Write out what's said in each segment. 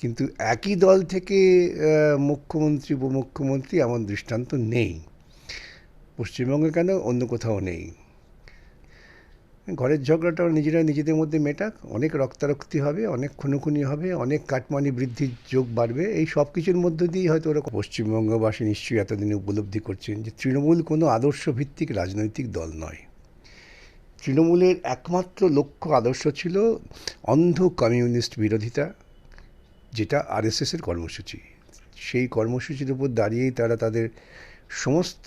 কিন্তু একই দল থেকে মুখ্যমন্ত্রী, উপমুখ্যমন্ত্রী এমন দৃষ্টান্ত নেই। পশ্চিমবঙ্গে কেন? অন্য কোথাও নেই। ঘরের ঝগড়াটা নিজেরা নিজেদের মধ্যে মেটাক। অনেক রক্তারক্তি হবে, অনেক খুনোখুনি হবে, অনেক কাটমানি বৃদ্ধির যোগ বাড়বে। এই সব কিছুর মধ্য দিয়ে হয়তো ওরা পশ্চিমবঙ্গবাসী নিশ্চয়ই এতদিনে উপলব্ধি করছেন যে তৃণমূল কোনো আদর্শ ভিত্তিক রাজনৈতিক দল নয়। তৃণমূলের একমাত্র লক্ষ্য আদর্শ ছিল অন্ধ কমিউনিস্ট বিরোধিতা। যেটা আরএসএসের কর্মসূচি। সেই কর্মসূচির উপর দাঁড়িয়েই তারা তাদের সমস্ত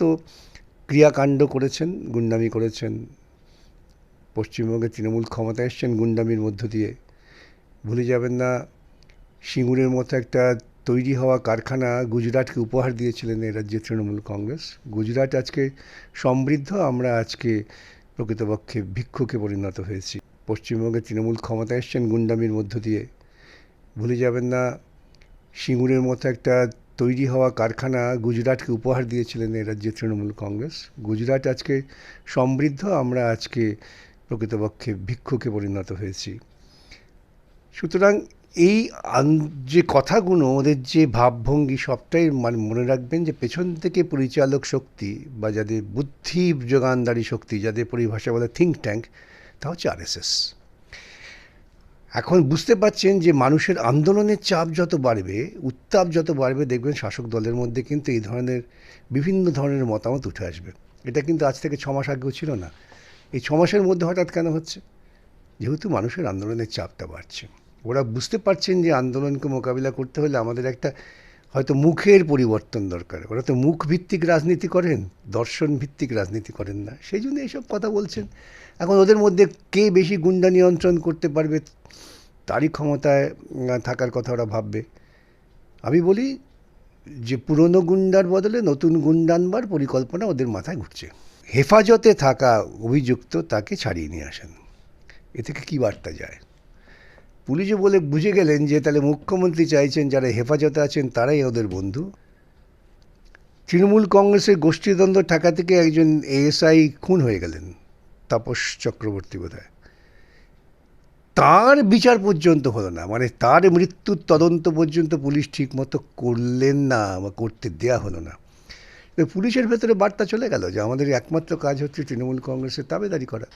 ক্রিয়াকাণ্ড করেছেন, গুন্ডামি করেছেন। পশ্চিমবঙ্গে তৃণমূল ক্ষমতায় এসছেন, গুন্ডামির মধ্য দিয়ে। ভুলে যাবেন না, সিঙ্গুরের মতো একটা তৈরি হওয়া কারখানা গুজরাটকে উপহার দিয়েছিলেন এ রাজ্যে তৃণমূল কংগ্রেস। গুজরাট আজকে সমৃদ্ধ, আমরা আজকে প্রকৃতপক্ষে ভিক্ষুকে পরিণত হয়েছি। পশ্চিমবঙ্গে তৃণমূল ক্ষমতায় এসছেন, গুন্ডামির মধ্য দিয়ে। ভুলে যাবেন না। সিঙ্গুরের মতো একটা তৈরি হওয়া কারখানা গুজরাটকে উপহার দিয়েছিলেন এ রাজ্যে তৃণমূল কংগ্রেস। গুজরাট আজকে সমৃদ্ধ, আমরা আজকে প্রকৃতপক্ষে ভিক্ষুকে পরিণত হয়েছি। সুতরাং এই যে কথাগুলো, ওদের যে ভাবভঙ্গি, সবটাই মানে মনে রাখবেন যে পেছন থেকে পরিচালক শক্তি বা যাদের বুদ্ধি যোগানদারী শক্তি, যাদের পরিভাষা বলে থিঙ্ক ট্যাঙ্ক তা হচ্ছে আরএসএস এখন বুঝতে পারছেন যে মানুষের আন্দোলনের চাপ যত বাড়বে, উত্তাপ যত বাড়বে, দেখবেন শাসক দলের মধ্যে কিন্তু এই ধরনের বিভিন্ন ধরনের মতামত উঠে আসবে। এটা কিন্তু আজ থেকে ছমাস মাস আগেও ছিল না। এই ছমাসের মধ্যে হঠাৎ কেন হচ্ছে? যেহেতু মানুষের আন্দোলনের চাপটা বাড়ছে। ওরা বুঝতে পারছেন যে আন্দোলনকে মোকাবিলা করতে হলে আমাদের একটা হয়তো মুখের পরিবর্তন দরকার। ওরা তো মুখ ভিত্তিক রাজনীতি করেন দর্শন ভিত্তিক রাজনীতি করেন না। সেই জন্য এইসব কথা বলছেন। এখন ওদের মধ্যে কে বেশি গুন্ডা নিয়ন্ত্রণ করতে পারবে, তারই ক্ষমতায় থাকার কথা ওরা ভাববে। আমি বলি যে পুরনো গুন্ডার বদলে নতুন গুন্ডা আনবার পরিকল্পনা ওদের মাথায় ঘুরছে। হেফাজতে থাকা অভিযুক্ত তাকে ছাড়িয়ে নিয়ে আসেন। এ থেকে কী বার্তা যায়? পুলিশও বলে বুঝে গেলেন যে তাহলে মুখ্যমন্ত্রী চাইছেন যারা হেফাজতে আছেন তারাই ওদের বন্ধু। তৃণমূল কংগ্রেসের গোষ্ঠীদ্বন্দ্ব ঠাকা থেকে একজন এএসআই খুন হয়ে গেলেন, তাপস চক্রবর্তী বোধহয়। তার বিচার পর্যন্ত হলো না মানে তার মৃত্যুর তদন্ত পর্যন্ত পুলিশ ঠিক মতো করলেন না বা করতে দেয়া হলো না। পুলিশের ভেতরে বার্তা চলে গেল যে আমাদের একমাত্র কাজ হচ্ছে তৃণমূল কংগ্রেসের তাবেদারি করা।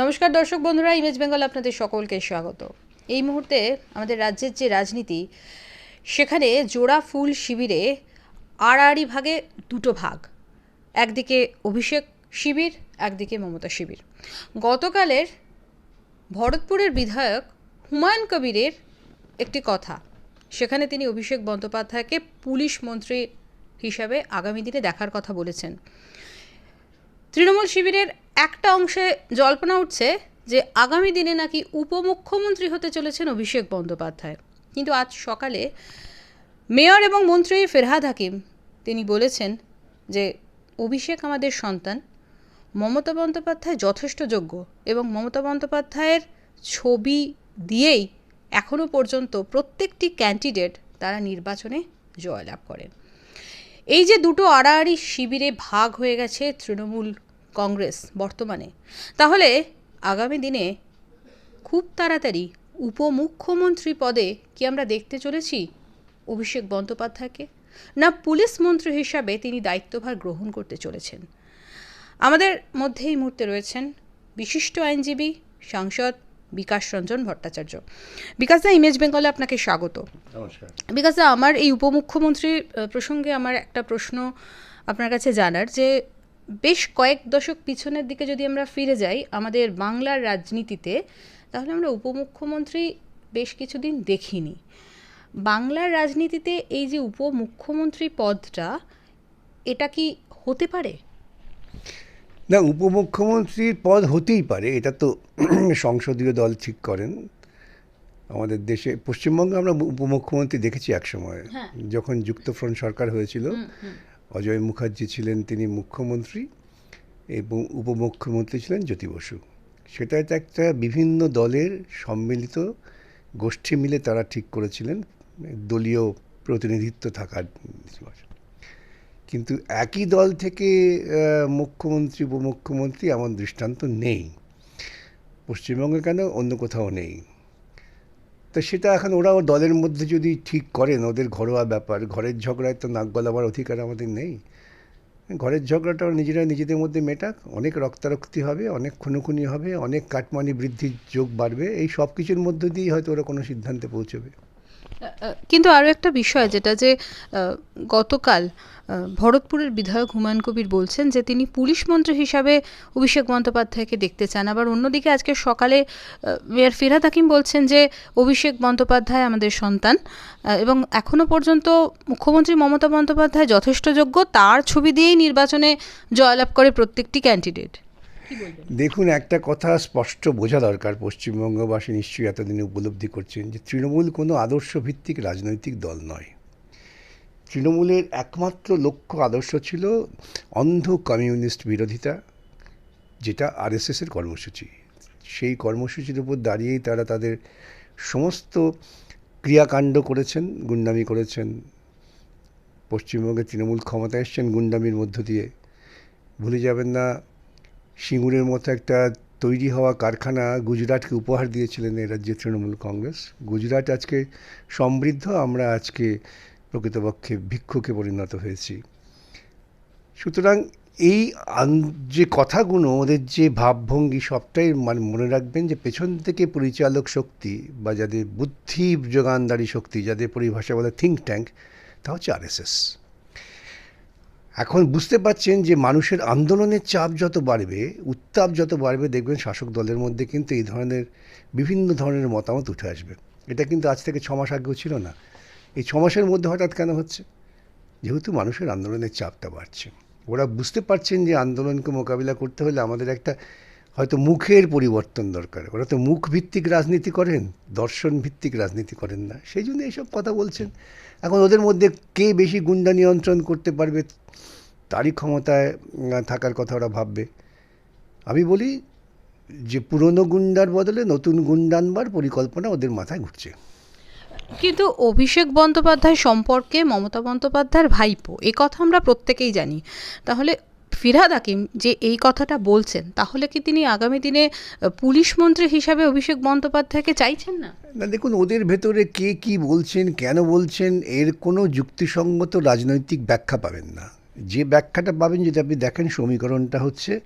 নমস্কার দর্শক বন্ধুরা, ইমেজ বেঙ্গল আপনাদের সকলকে স্বাগত। এই মুহূর্তে আমাদের রাজ্যের যে রাজনীতি, সেখানে জোড়া ফুল শিবিরে আড়াআড়ি ভাগে দুটো ভাগ। একদিকে অভিষেক শিবির, একদিকে মমতা শিবির। গতকালের ভরতপুরের বিধায়ক হুমায়ুন কবিরের একটি কথা, সেখানে তিনি অভিষেক বন্দ্যোপাধ্যায়কে পুলিশ মন্ত্রী হিসাবে আগামী দিনে দেখার কথা বলেছেন। তৃণমূল শিবিরের একটা অংশে জল্পনা উঠছে যে আগামী দিনে নাকি উপমুখ্যমন্ত্রী হতে চলেছেন অভিষেক বন্দ্যোপাধ্যায়। কিন্তু আজ সকালে মেয়র এবং মন্ত্রী ফেরহাদ হাকিম, তিনি বলেছেন যে অভিষেক আমাদের সন্তান, মমতা বন্দ্যোপাধ্যায় যথেষ্ট যোগ্য এবং মমতা বন্দ্যোপাধ্যায়ের ছবি দিয়েই এখনও পর্যন্ত প্রত্যেকটি ক্যান্ডিডেট তারা নির্বাচনে জয়লাভ করেন। এই যে দুটো আড়াআড়ি শিবিরে ভাগ হয়ে গেছে তৃণমূল কংগ্রেস বর্তমানে, তাহলে আগামী দিনে খুব তাড়াতাড়ি উপমুখ্যমন্ত্রী পদে কি আমরা দেখতে চলেছি? অভিষেক বন্দ্যোপাধ্যায়কে? না পুলিশ মন্ত্রী হিসাবে তিনি দায়িত্বভার গ্রহণ করতে চলেছেন? আমাদের মধ্যে এই মুহূর্তে রয়েছেন বিশিষ্ট আইনজীবী সাংসদ বিকাশ রঞ্জন ভট্টাচার্য। বিকাশ দা ইমেজ বেঙ্গলে আপনাকে স্বাগত। বিকাশ বিকজ আমার এই উপমুখ্যমন্ত্রীর আহ, প্রসঙ্গে আমার একটা প্রশ্ন আপনার কাছে জানার যে বেশ কয়েক দশক পিছনের দিকে যদি আমরা ফিরে যাই আমাদের বাংলার রাজনীতিতে তাহলে আমরা উপমুখ্যমন্ত্রী বেশ কিছুদিন দেখিনি। বাংলার রাজনীতিতে এই যে উপমুখ্যমন্ত্রী পদটা এটা কি হতে পারে? না উপমুখ্যমন্ত্রীর পদ হতেই পারে এটা তো সংসদীয় দল ঠিক করেন। আমাদের দেশে পশ্চিমবঙ্গে আমরা উপমুখ্যমন্ত্রী দেখেছি একসময় হ্যাঁ। যখন যুক্তফ্রন্ট সরকার হয়েছিল। অজয় মুখার্জি ছিলেন তিনি মুখ্যমন্ত্রী এবং উপমুখ্যমন্ত্রী ছিলেন জ্যোতি বসু। সেটা একটা বিভিন্ন দলের সম্মিলিত গোষ্ঠী মিলে তারা ঠিক করেছিলেন, দলীয় প্রতিনিধিত্ব থাকার কিন্তু একই দল থেকে মুখ্যমন্ত্রী, উপমুখ্যমন্ত্রী এমন দৃষ্টান্ত নেই। পশ্চিমবঙ্গে কেন? অন্য কোথাও নেই। তো সেটা এখন ওরা দলের মধ্যে যদি ঠিক করেন, ওদের ঘরোয়া ব্যাপার, ঘরের ঝগড়ায় তো নাক গলাবার অধিকার আমাদের নেই। ঘরের ঝগড়াটা নিজেরা নিজেদের মধ্যে মেটাক, অনেক রক্তারক্তি হবে, অনেক খুনোখুনি হবে, অনেক কাটমানি বৃদ্ধির যোগ বাড়বে, এই সব কিছুর মধ্যে দিয়েই হয়তো ওরা কোনো সিদ্ধান্তে পৌঁছবে। কিন্তু আরও একটা বিষয় যেটা যে গতকাল ভরতপুরের বিধায়ক হুমায়ুন কবির বলছেন যে, তিনি পুলিশ মন্ত্রী হিসাবে অভিষেক বন্দ্যোপাধ্যায়কে দেখতে চান। আবার অন্যদিকে আজকে সকালে মেয়র ফিরহাদ হাকিম বলছেন যে, অভিষেক বন্দ্যোপাধ্যায় আমাদের সন্তান এবং এখনও পর্যন্ত মুখ্যমন্ত্রী মমতা বন্দ্যোপাধ্যায় যথেষ্ট যোগ্য। তার ছবি দিয়েই নির্বাচনে জয়লাভ করে প্রত্যেকটি ক্যান্ডিডেট দেখুন, একটা কথা স্পষ্ট বোঝা দরকার পশ্চিমবঙ্গবাসী নিশ্চয়ই এতদিনে উপলব্ধি করছেন যে তৃণমূল কোনো আদর্শ ভিত্তিক রাজনৈতিক দল নয়। তৃণমূলের একমাত্র লক্ষ্য আদর্শ ছিল অন্ধ কমিউনিস্ট বিরোধিতা, যেটা আরএসএসের কর্মসূচি। সেই কর্মসূচির উপর দাঁড়িয়েই তারা তাদের সমস্ত ক্রিয়াকাণ্ড করেছেন, গুন্ডামি করেছেন। পশ্চিমবঙ্গে তৃণমূল ক্ষমতায় এসছেন, গুন্ডামির মধ্য দিয়ে। ভুলে যাবেন না সিঙ্গুরের মতো একটা তৈরি হওয়া কারখানা গুজরাটকে উপহার দিয়েছিলেন এই রাজ্যে তৃণমূল কংগ্রেস। গুজরাট আজকে সমৃদ্ধ, আমরা আজকে প্রকৃতপক্ষে ভিক্ষুকে পরিণত হয়েছি। সুতরাং এই যে কথাগুলো, ওদের যে ভাবভঙ্গি, সবটাই মানে মনে রাখবেন যে পেছন থেকে পরিচালক শক্তি বা যাদের বুদ্ধি যোগানদারী শক্তি, যাদের পরিভাষা বলে থিঙ্ক ট্যাঙ্ক তা হচ্ছে আরএসএস এখন বুঝতে পারছেন যে মানুষের আন্দোলনের চাপ যত বাড়বে, উত্তাপ যত বাড়বে, দেখবেন শাসক দলের মধ্যে কিন্তু এই ধরনের বিভিন্ন ধরনের মতামত উঠে আসবে। এটা কিন্তু আজ থেকে ছমাস মাস আগেও ছিল না। এই ছমাসের মাসের মধ্যে হঠাৎ কেন হচ্ছে? যেহেতু মানুষের আন্দোলনের চাপটা বাড়ছে। ওরা বুঝতে পারছেন যে আন্দোলনকে মোকাবিলা করতে হলে আমাদের একটা হয়তো মুখের পরিবর্তন দরকার। ওরা তো মুখ ভিত্তিক রাজনীতি করেন দর্শন ভিত্তিক রাজনীতি করেন না। সেই জন্য এইসব কথা বলছেন। এখন ওদের মধ্যে কে বেশি গুন্ডা নিয়ন্ত্রণ করতে পারবে, তারই ক্ষমতায় থাকার কথা ওরা ভাববে। আমি বলি যে পুরনো গুন্ডার বদলে নতুন গুন্ডা আনবার পরিকল্পনা ওদের মাথায় ঘুরছে। কিন্তু অভিষেক বন্দ্যোপাধ্যায় সম্পর্কে মমতা বন্দ্যোপাধ্যায়ের ভাইপো, এ কথা আমরা প্রত্যেকেই জানি। তাহলে ফিরহাদ হাকিম যে এই কথাটা বলছেন, তাহলে কি তিনি আগামী দিনে পুলিশ মন্ত্রী হিসাবে অভিষেক বন্দ্যোপাধ্যায়কে চাইছেন না? না, দেখুন, ওদের ভেতরে কে কি বলছেন, কেন বলছেন, এর কোনো যুক্তিসঙ্গত রাজনৈতিক ব্যাখ্যা পাবেন না। যে ব্যাখ্যাটা পাবেন, যদি আপনি দেখেন, সমীকরণটা হচ্ছে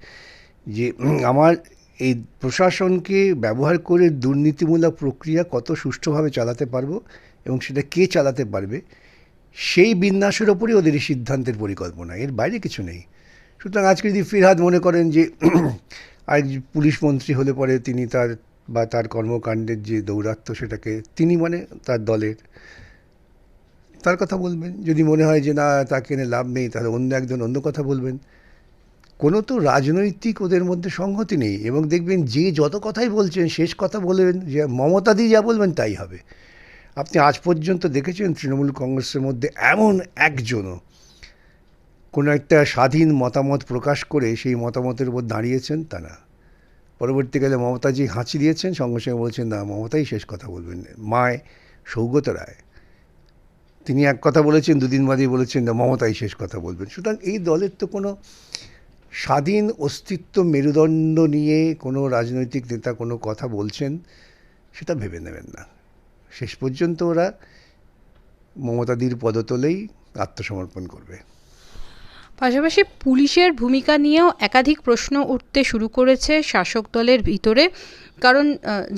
যে আমার এই প্রশাসনকে ব্যবহার করে দুর্নীতিমূলক প্রক্রিয়া কত সুষ্ঠুভাবে চালাতে পারব এবং সেটা কে চালাতে পারবে, সেই বিন্যাসের ওপরই ওদের এই সিদ্ধান্তের পরিকল্পনা। এর বাইরে কিছু নেই। সুতরাং আজকে যদি ফিরহাদ মনে করেন যে আরেক পুলিশ মন্ত্রী হলে পরে তিনি তার বা তার কর্মকাণ্ডের যে দৌরাত্ম্য সেটাকে তিনি মানে তার দলের, তার কথা বলবেন। যদি মনে হয় যে না, তাকে এনে লাভ নেই, তাহলে অন্য একজন অন্য কথা বলবেন। কোনো তো রাজনৈতিক ওদের মধ্যে সংহতি নেই এবং দেখবেন যে যত কথাই বলছেন, শেষ কথা বলবেন যে মমতা দিয়ে যা বলবেন তাই হবে। আপনি আজ পর্যন্ত দেখেছেন তৃণমূল কংগ্রেসের মধ্যে এমন একজনও কোনো একটা স্বাধীন মতামত প্রকাশ করে সেই মতামতের উপর দাঁড়িয়েছেন তা না পরবর্তীকালে মমতাজি হাঁচি দিয়েছেন, সঙ্গে সঙ্গে বলছেন, না, মমতাই শেষ কথা বলবেন মায় সৌগত রায়। তিনি এক কথা বলেছেন, দুদিন বাদেই বলেছেন, না, মমতাই শেষ কথা বলবেন। সুতরাং এই দলের তো কোনো স্বাধীন অস্তিত্ব মেরুদণ্ড নিয়ে কোনো রাজনৈতিক নেতা কোনো কথা বলছেন, সেটা ভেবে নেবেন না। শেষ পর্যন্ত ওরা মমতাদির পদতলেই আত্মসমর্পণ করবে। পাশাপাশি পুলিশের ভূমিকা নিয়েও একাধিক প্রশ্ন উঠতে শুরু করেছে শাসক দলের ভিতরে। কারণ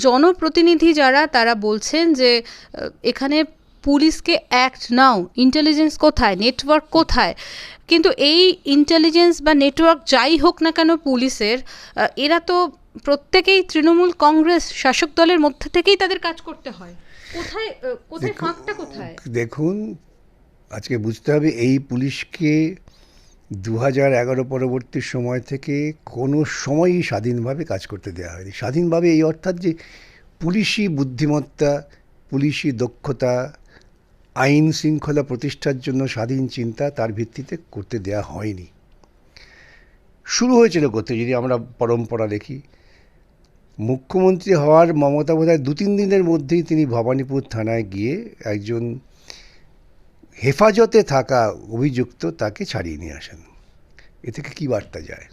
জনপ্রতিনিধি যারা তারা বলছেন যে এখানে পুলিশকে অ্যাক্ট নাও। ইন্টেলিজেন্স কোথায়? নেটওয়ার্ক কোথায়? কিন্তু এই ইন্টেলিজেন্স বা নেটওয়ার্ক যাই হোক না কেন পুলিশের এরা তো প্রত্যেকেই তৃণমূল কংগ্রেস শাসক দলের মধ্যে থেকেই তাদের কাজ করতে হয়। কোথায় কোথায় ফাঁকটা কোথায়? দেখুন আজকে বুঝতে হবে এই পুলিশকে দু হাজার এগারো পরবর্তী সময় থেকে কোনো সময়ই স্বাধীনভাবে কাজ করতে দেওয়া হয়নি। স্বাধীনভাবে এই অর্থাৎ যে পুলিশি বুদ্ধিমত্তা, পুলিশি দক্ষতা, আইন শৃঙ্খলা প্রতিষ্ঠার জন্য স্বাধীন চিন্তা তার ভিত্তিতে করতে দেওয়া হয়নি। শুরু হয়েছিল করতে, যদি আমরা পরম্পরা দেখি। মুখ্যমন্ত্রী হওয়ার মমতা বোধহয় দু তিন দিনের মধ্যেই তিনি ভবানীপুর থানায় গিয়ে একজন হেফাজতে থাকা অভিযুক্ত তাকে ছাড়িয়ে নিয়ে আসেন। এ থেকে কী বার্তা যায়?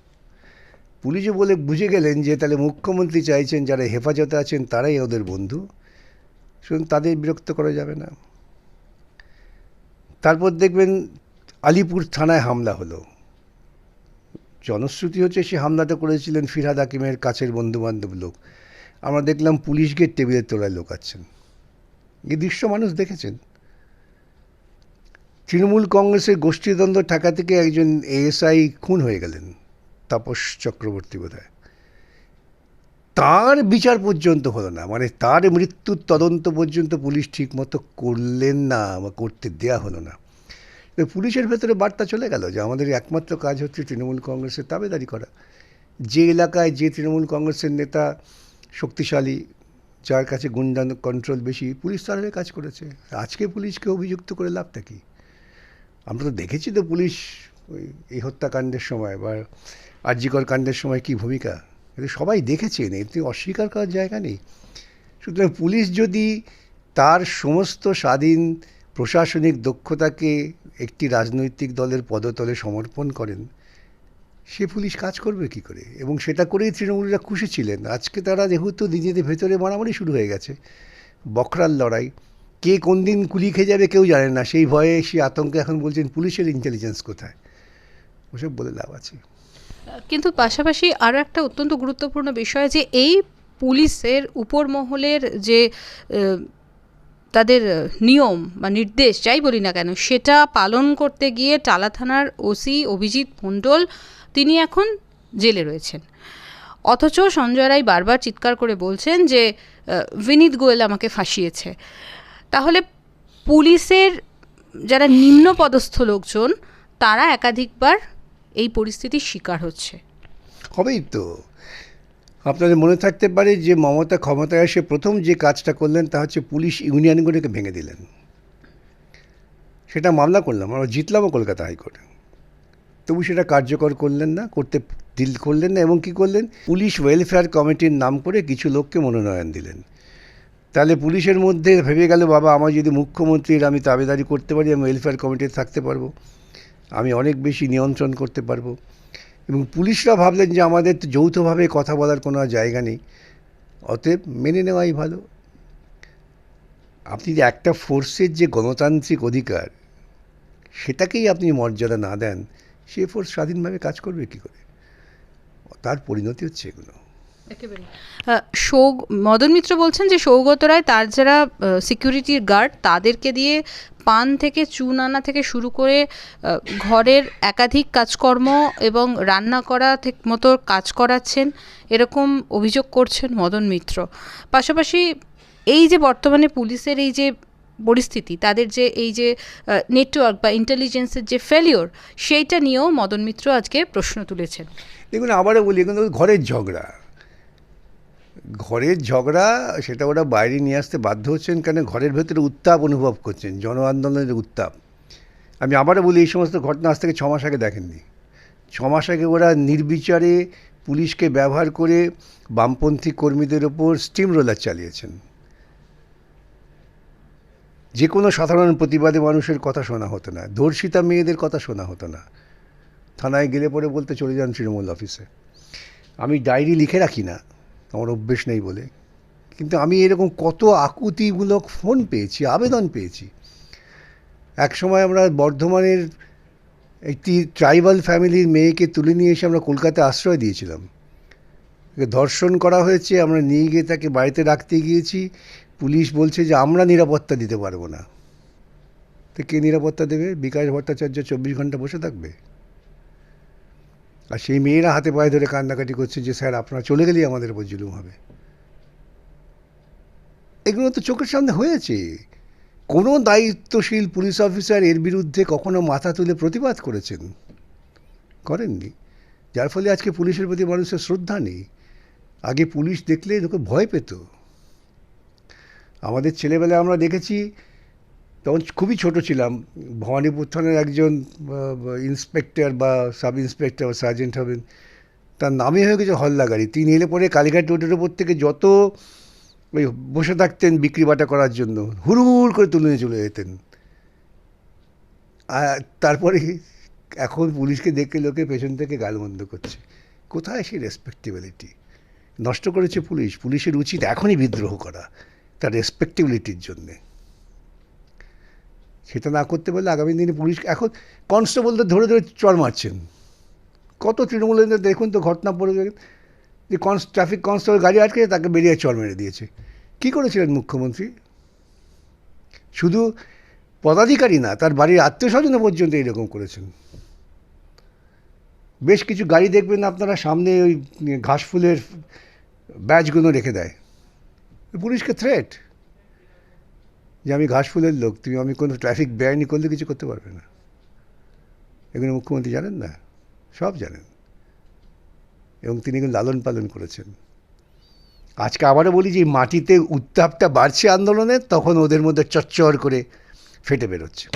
পুলিশও বলে বুঝে গেলেন যে তাহলে মুখ্যমন্ত্রী চাইছেন যারা হেফাজতে আছেন তারাই ওদের বন্ধু। সুতরাং তাদের বিরক্ত করা যাবে না। তারপর দেখবেন আলিপুর থানায় হামলা হলো। জনশ্রুতি হচ্ছে সে হামলাটা করেছিলেন ফিরহাদ হাকিমের কাছের বন্ধুবান্ধব লোক। আমরা দেখলাম পুলিশ গেট টেবিলের তোলায় লোকাচ্ছেন এই দৃশ্য মানুষ দেখেছেন। তৃণমূল কংগ্রেসের গোষ্ঠীদ্বন্দ্ব ঠাকা থেকে একজন এএসআই খুন হয়ে গেলেন, তাপস চক্রবর্তী বোধহয়। তার বিচার পর্যন্ত হলো না মানে তার মৃত্যুর তদন্ত পর্যন্ত পুলিশ ঠিকমতো করলেন না বা করতে দেয়া হলো না। পুলিশের ভেতরে বার্তা চলে গেল যে আমাদের একমাত্র কাজ হচ্ছে তৃণমূল কংগ্রেসের তাবেদারি করা। যে এলাকায় যে তৃণমূল কংগ্রেসের নেতা শক্তিশালী, যার কাছে গুন্ডান কন্ট্রোল বেশি, পুলিশ তার হয়ে কাজ করেছে। আজকে পুলিশকে অভিযুক্ত করে লাভটা কি? আমরা তো দেখেছি তো পুলিশ ওই এই হত্যাকাণ্ডের সময় বা আর্যিকর কাণ্ডের সময় কি ভূমিকা? এটা সবাই দেখেছেন, এতে অস্বীকার করার জায়গা নেই। সুতরাং পুলিশ যদি তার সমস্ত স্বাধীন প্রশাসনিক দক্ষতাকে একটি রাজনৈতিক দলের পদতলে সমর্পণ করেন, সে পুলিশ কাজ করবে কি করে? এবং সেটা করেই তৃণমূলীরা খুশি ছিলেন। আজকে তারা যেহেতু নিজেদের ভেতরে মারামারি শুরু হয়ে গেছে বখরার লড়াই। কে কোন দিন কুলি খেয়ে যাবে কেউ জানে না। সেই ভয়ে, সেই আতঙ্কে এখন বলছেন, পুলিশের ইন্টেলিজেন্স কোথায়? ওসব বলে লাভ আছে। কিন্তু পাশাপাশি আরও একটা অত্যন্ত গুরুত্বপূর্ণ বিষয় যে, এই পুলিশের উপর মহলের যে তাদের নিয়ম বা নির্দেশ, যাই বলি না কেন, সেটা পালন করতে গিয়ে টালা থানার ওসি অভিজিৎ মণ্ডল, তিনি এখন জেলে রয়েছেন। অথচ সঞ্জয় রায় বারবার চিৎকার করে বলছেন যে বিনীত গোয়েল আমাকে ফাঁসিয়েছে। তাহলে পুলিশের যারা নিম্ন পদস্থ লোকজন, তারা একাধিকবার এই পরিস্থিতির শিকার হচ্ছে। হবেই তো। আপনাদের মনে থাকতে পারে যে মমতা ক্ষমতায় এসে প্রথম যে কাজটা করলেন, তা হচ্ছে পুলিশ ইউনিয়নগুলোকে ভেঙে দিলেন। সেটা মামলা করলাম, আমরা জিতলামও কলকাতা হাইকোর্টে। তবু সেটা কার্যকর করলেন না, করতে দিল করলেন না, এবং কি করলেন? পুলিশ ওয়েলফেয়ার কমিটির নাম করে কিছু লোককে মনোনয়ন দিলেন। তাহলে পুলিশের মধ্যে ভেবে গেল, বাবা আমার যদি মুখ্যমন্ত্রীর আমি তাবেদারি করতে পারি, আমি ওয়েলফেয়ার কমিটিতে থাকতে পারব। আমি অনেক বেশি নিয়ন্ত্রণ করতে পারব। এবং পুলিশরা ভাবলেন যে আমাদের তো যৌথভাবে কথা বলার কোনো জায়গা নেই। অতএব মেনে নেওয়াই ভালো। আপনি যে একটা ফোর্সের যে গণতান্ত্রিক অধিকার, সেটাকেই আপনি মর্যাদা না দেন, সে ফোর্স স্বাধীনভাবে কাজ করবে কী করে? তার পরিণতি হচ্ছে এগুলো। একেবারে সৌগ মদন মিত্র বলছেন যে সৌগত রায় তার যারা সিকিউরিটির গার্ড তাদেরকে দিয়ে পান থেকে চুন আনা থেকে শুরু করে ঘরের একাধিক কাজকর্ম এবং রান্না করা ঠিক মতো কাজ করাচ্ছেন এরকম অভিযোগ করছেন মদন মিত্র। পাশাপাশি এই যে বর্তমানে পুলিশের এই যে পরিস্থিতি তাদের যে এই যে নেটওয়ার্ক বা ইন্টেলিজেন্সের যে ফেলিওর সেইটা নিয়েও মদন মিত্র আজকে প্রশ্ন তুলেছেন। দেখুন আবারও বলি কিন্তু ঘরের ঝগড়া। ঘরের ঝগড়া, সেটা ওরা বাইরে নিয়ে আসতে বাধ্য হচ্ছেন কেন? ঘরের ভেতরে উত্তাপ অনুভব করছেন জন আন্দোলনের উত্তাপ। আমি আবারও বলি, এই সমস্ত ঘটনা আজ থেকে ছ মাস আগে দেখেননি। ছমাস আগে ওরা নির্বিচারে পুলিশকে ব্যবহার করে বামপন্থী কর্মীদের ওপর স্টিম রোলার চালিয়েছেন। যে কোনো সাধারণ প্রতিবাদে মানুষের কথা শোনা হতো না। ধর্ষিতা মেয়েদের কথা শোনা হতো না। থানায় গেলে পরে বলতে চলে যান তৃণমূল অফিসে আমি ডায়েরি লিখে রাখি না। আমার অভ্যেস নেই বলে। কিন্তু আমি এরকম কত আকুতিমূলক ফোন পেয়েছি, আবেদন পেয়েছি। এক সময় আমরা বর্ধমানের একটি ট্রাইবাল ফ্যামিলির মেয়েকে তুলে নিয়ে এসে আমরা কলকাতায় আশ্রয় দিয়েছিলাম। ধর্ষণ করা হয়েছে, আমরা নিয়ে গিয়ে তাকে বাড়িতে রাখতে গিয়েছি। পুলিশ বলছে যে আমরা নিরাপত্তা দিতে পারব না। তো কে নিরাপত্তা দেবে? বিকাশ ভট্টাচার্য চব্বিশ ঘণ্টা বসে থাকবে? আর সেই মেয়েরা হাতে পায়ে ধরে কান্নাকাটি করছে যে, স্যার, আপনারা চলে গেলেই আমাদের উপর জুলুম হবে। এগুলো তো চোখের সামনে হয়েছে। কোনো দায়িত্বশীল পুলিশ অফিসার এর বিরুদ্ধে কখনো মাথা তুলে প্রতিবাদ করেছেন, করেননি। যার ফলে আজকে পুলিশের প্রতি মানুষের শ্রদ্ধা নেই। আগে পুলিশ দেখলে লোকে ভয় পেত। আমাদের ছেলেবেলায় আমরা দেখেছি তখন খুবই ছোট ছিলাম। ভবানীপুর থানার একজন ইন্সপেক্টর বা সাব ইন্সপেক্টর বা সার্জেন্ট হবেন। তার নামই হয়ে গেছে হল্লাগাড়ি। তিনি এলে পরে কালীঘাট রোডের ওপর থেকে যত ওই বসে থাকতেন বিক্রি বাটা করার জন্য হুড় করে তুলে নিয়ে চলে যেতেন। আর তারপরে এখন পুলিশকে দেখে লোকে পেছন থেকে গালমন্দ করছে। কোথায় সেই রেসপেক্টেবিলিটি নষ্ট করেছে পুলিশ। পুলিশের উচিত এখনই বিদ্রোহ করা, তার রেসপেক্টেবিলিটির জন্যে। সেটা না করতে পারলে আগামী দিনে পুলিশ এখন কনস্টেবলদের ধরে ধরে চড় মারছেন। কত তৃণমূলের দেখুন তো ঘটনা পড়ে যে কনস ট্রাফিক কনস্টেবল গাড়ি আটকে তাকে বেরিয়ে চড় মেরে দিয়েছে। কী করেছিলেন মুখ্যমন্ত্রী? শুধু পদাধিকারী না, তার বাড়ির আত্মীয় স্বজনও পর্যন্ত এরকম করেছেন। বেশ কিছু গাড়ি দেখবেন আপনারা, সামনে ওই ঘাস ফুলের ব্যাচগুলো রেখে দেয়। পুলিশকে থ্রেট যে আমি ঘাসফুলের লোক, তুমি আমি কোনো ট্রাফিক বেআইনি করলে কিছু করতে পারবে না। এগুলো মুখ্যমন্ত্রী জানেন না? সব জানেন। এবং তিনি এগুলো লালন পালন করেছেন। আজকে আবারও বলি যে মাটিতে উত্তাপটা বাড়ছে আন্দোলনে, তখন ওদের মধ্যে চচ্চর করে ফেটে বেরোচ্ছে।